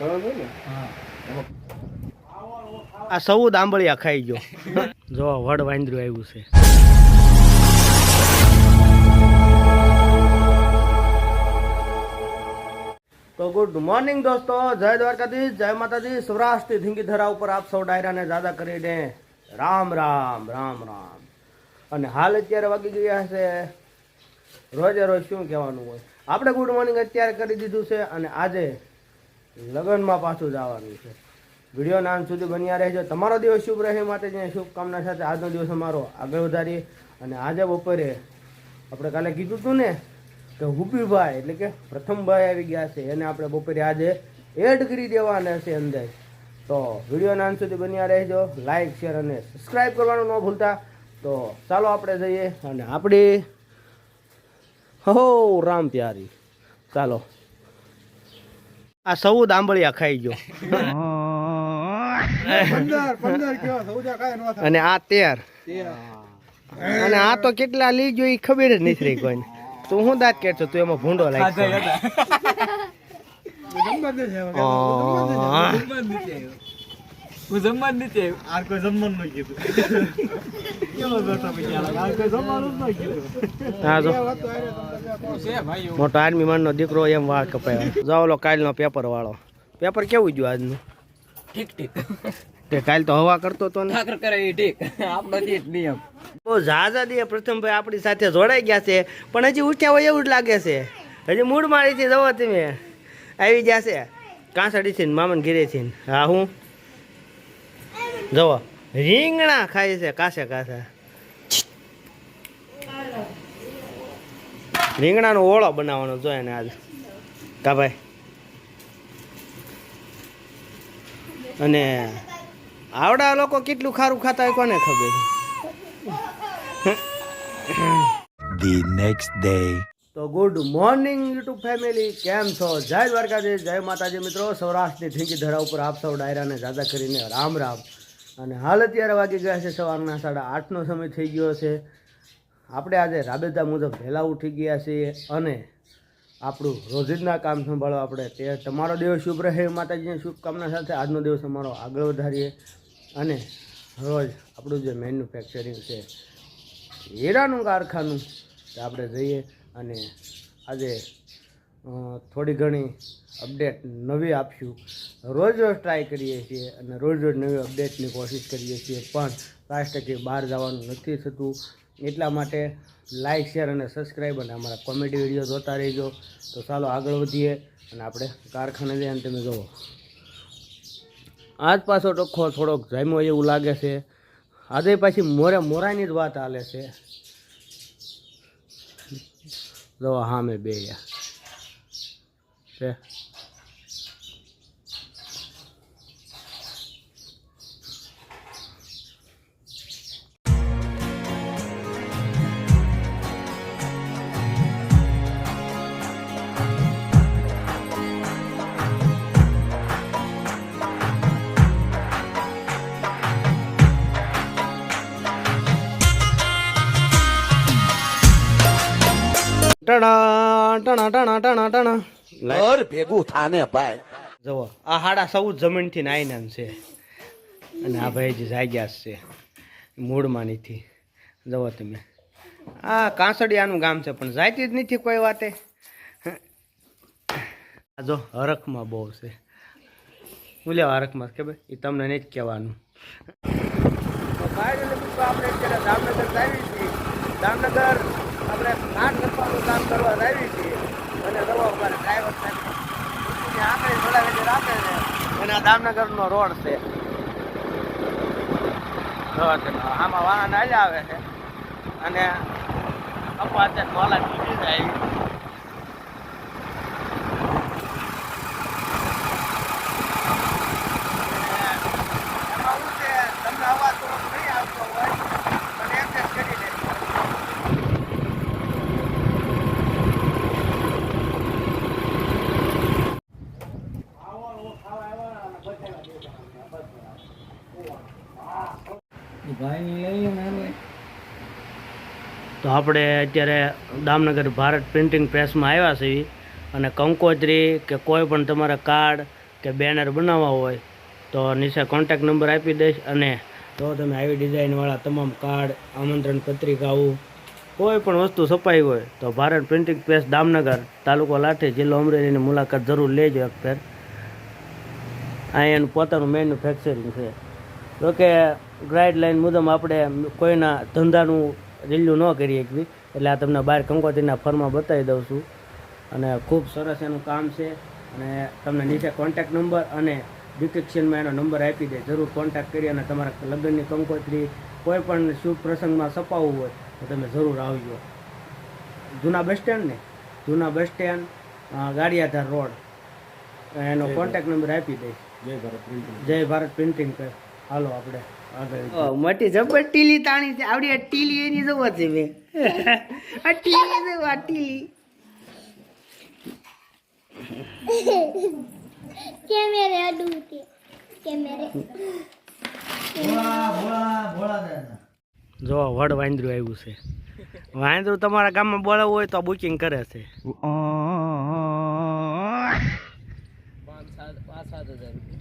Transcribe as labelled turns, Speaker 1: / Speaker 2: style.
Speaker 1: બરાબર ને?
Speaker 2: આ સૌ દાંબળિયા ખાઈ ગયો. જો વડ વાંદરું આવ્યું છે. તો ગુડ મોર્નિંગ દોસ્તો. જય દ્વારકાધીશ જય માતાજી. સૌરાષ્ટ્રથી ધીંગી ધરા ઉપર આપ સૌ ડાયરાને જાદા કરીને રામ રામ રામ રામ. અને હાલ અત્યારે વાગી ગયા છે. રોજે રોજ શું કહેવાનું હોય? આપણે ગુડ મોર્નિંગ અત્યારે કરી દીધું છે અને આજે લગ્નમાં પાછું જવાનું છે. વીડિયો નામ સુધી બન્યા રહેજો. તમારો દિવસ શુભ રહે માટે જે શુભકામના સાથે આજનો દિવસ અમારો આગળ વધારીએ. અને આજે બપોરે આપણે કાલે કીધું હતું ને કે હુપીભાઈ એટલે કે પ્રથમભાઈ આવી ગયા છે. એને આપણે બપોરે આજે એડ કરી દેવાના છે અંદર. તો વીડિયો નામ સુધી બન્યા રહેજો. લાઇક શેર અને સબસ્ક્રાઈબ કરવાનું ન ભૂલતા. તો ચાલો આપણે જઈએ. અને આપણી હો, રામ પ્યારી. ચાલો. આ સૌ દાંબળિયા ખાઈ ગયો. અને આ તેર. અને આ તો કેટલા લઈ ગયો એ ખબર જ નથી રહી કોઈને. તું હું દાંત કે તું એમાં ભૂંડો લાગશે.
Speaker 3: હું જમવાનું નથી આ કોઈ જમવાનું નહીં કીધું. કેવો બેઠો આ કોઈ જમવાનું જ કીધું.
Speaker 2: હા જો. મોટો આર્મી માનનો દીકરો એમ વાળ કપાયો. જાઓ લો કાલનો પેપર વાળો. પેપર કેવું ગયું આજનું?
Speaker 4: ઠીક ઠીક.
Speaker 2: તે કાલ તો હવા કરતો તો ને.
Speaker 4: ઠાકર કરે એ ઠીક. આપણો જ નિયમ.
Speaker 2: બહુ ઝાઝા દે પ્રથમભાઈ આપણી સાથે જોડાઈ ગયા છે. પણ હજી ઉઠ્યા હોય એવું જ લાગે છે. હજી મૂડ મારીથી જવો તમે. આવી ગયા છે. કાંસડીથી ને મામન છે હા હું? જવો રીંગણા ખાય છે કાસે કાસે. રીંગણાનો ઓળો બનાવવાનો જોઈએ ને આજ. કા ભાઈ? અને આવડા લોકો કેટલું ખારું ખાતા હોય કોને ખબર?
Speaker 5: The next day.
Speaker 2: તો ગુડ મોર્નિંગ યુટ્યુબ ફેમિલી કેમ છો? જય દ્વારકાધીશ જય માતાજી મિત્રો. સૌરાષ્ટ્રની ઠીકી ધરા ઉપર આપ સૌ ડાયરાને જાદા કરીને રામ રામ. અને હાલ અત્યારે વાગી ગયા છે સવારના સાડા આઠનો સમય થઈ ગયો છે. આપણે આજે રાબેતા મુજબ વહેલા ઉઠી ગયા છીએ અને આપણું રોજિંદા કામ સંભાળો આપણે તે તમારો દિવસ શુભ રહે માતાજીની શુભકામના સાથે આજનો દિવસ અમારો આગળ વધારીએ. અને રોજ આપણું જે મેન્યુફેક્ચરિંગ છે, હીરાનું કારખાનું આપણે જઈએ અને આજે થોડી ઘણી અપડેટ નવી આપશું રોજ રોજ ટ્રાય કરીએ છીએ અને રોજ રોજ નવી અપડેટની કોશિશ કરીએ છીએ, પણ લાસ્ટ ટકે બહાર જવાનું નથી થતું. એટલા માટે લાઇક શેર અને સબસ્ક્રાઈબ અને અમારા કોમેડી વીડિયો જોતા રહેજો. તો ચાલો આગળ વધીએ અને આપણે કારખાને જઈએ તમે જુઓ. આજ પાછો ટોખો થોડોક જામ્યો એવું લાગે છે. આજે પાછી મોરે, મોરાની જ વાત હાલે છે. જો હા, મેં બે சே டனா டனா டனா டனா டனா
Speaker 5: ઘર ભેગું થાને ભાઈ.
Speaker 2: જુઓ આ હાડા સૌ જમીનથી નાઈના છે. અને આ ભાઈ જે જાગ્યા છે મૂળમાંનીથી. જુઓ તમે. આ કાંસડિયાનું ગામ છે પણ જાયતી જ નથી કોઈ વાતે. આ જો હરખમાં બહુ છે. હું લેવા હરખમાં કે ભાઈ એ તમને નહીં જ કહેવાનું. આપણે જામનગર દામનગર આપણે કામ કરવા આવી છીએ અને રવા અમારે ડ્રાઈવર સાહેબ આંકડી જોડાવી રાખે છે અને આ દામનગરનો રોડ છે. આમાં વાહન હાલ્યા આવે છે. અને અપાતે મોલા બીજી જાય એમાં શું છે, તમને અવાજ થોડોક નહીં આવતો હોય પણ adjust કરી લેજો. તો આપણે અત્યારે દામનગર ભારત પ્રિન્ટિંગ પ્રેસમાં આવ્યા છીએ અને કંકોત્રી કે કોઈ પણ તમારા કાર્ડ કે બેનર બનાવવા હોય તો નીચે કોન્ટેક નંબર આપી દઈશ અને તો તમે આવી ડિઝાઇનવાળા તમામ કાર્ડ, આમંત્રણ પત્રિકાઓ કોઈ પણ વસ્તુ છપાઈ હોય તો ભારત પ્રિન્ટિંગ પ્રેસ દામનગર, તાલુકો લાઠી, જિલ્લો અમરેલીની મુલાકાત જરૂર લેજો એક ફેર. અહીંયાનું પોતાનું મેન્યુફેક્ચરિંગ છે. જોકે ગાઈડલાઈન મુજબ આપણે કોઈના ધંધાનું રીલ્યું ન કરી શકવી એટલે આ તમને બહાર કંકોત્રીના ફરમાં બતાવી દઉં છું. અને ખૂબ સરસ એનું કામ છે. અને તમને નીચે કોન્ટેક નંબર અને ડિસ્ક્રિપ્શનમાં એનો નંબર આપી દે. જરૂર કોન્ટેક્ટ કરી અને તમારા લગ્નની કંકોત્રી કોઈ પણ શુભ પ્રસંગમાં સપાવવું હોય તો તમે જરૂર આવજો. જૂના બસ સ્ટેન્ડ ને? જૂના બસ સ્ટેન્ડ ગાડિયાધાર રોડ. એનો કોન્ટેક્ટ નંબર આપી દઈશ જય ભારત પ્રિન્ટિંગ પર. હાલો આપણે. મોટી જબર ટીલી તાણી છે. આવડી આ ટીલી એની જોવા છે મેં આ ટીલી જોવા ટીલી.
Speaker 1: કેમેરે અડું કે કેમેરે.
Speaker 2: જો વડ વાંદરું આવ્યું છે. વાંદરું તમારા ગામમાં બોલાવવું હોય તો બુકિંગ કરે છે.
Speaker 4: પાંચ સાત પાંચ સાત હજાર રૂપિયા.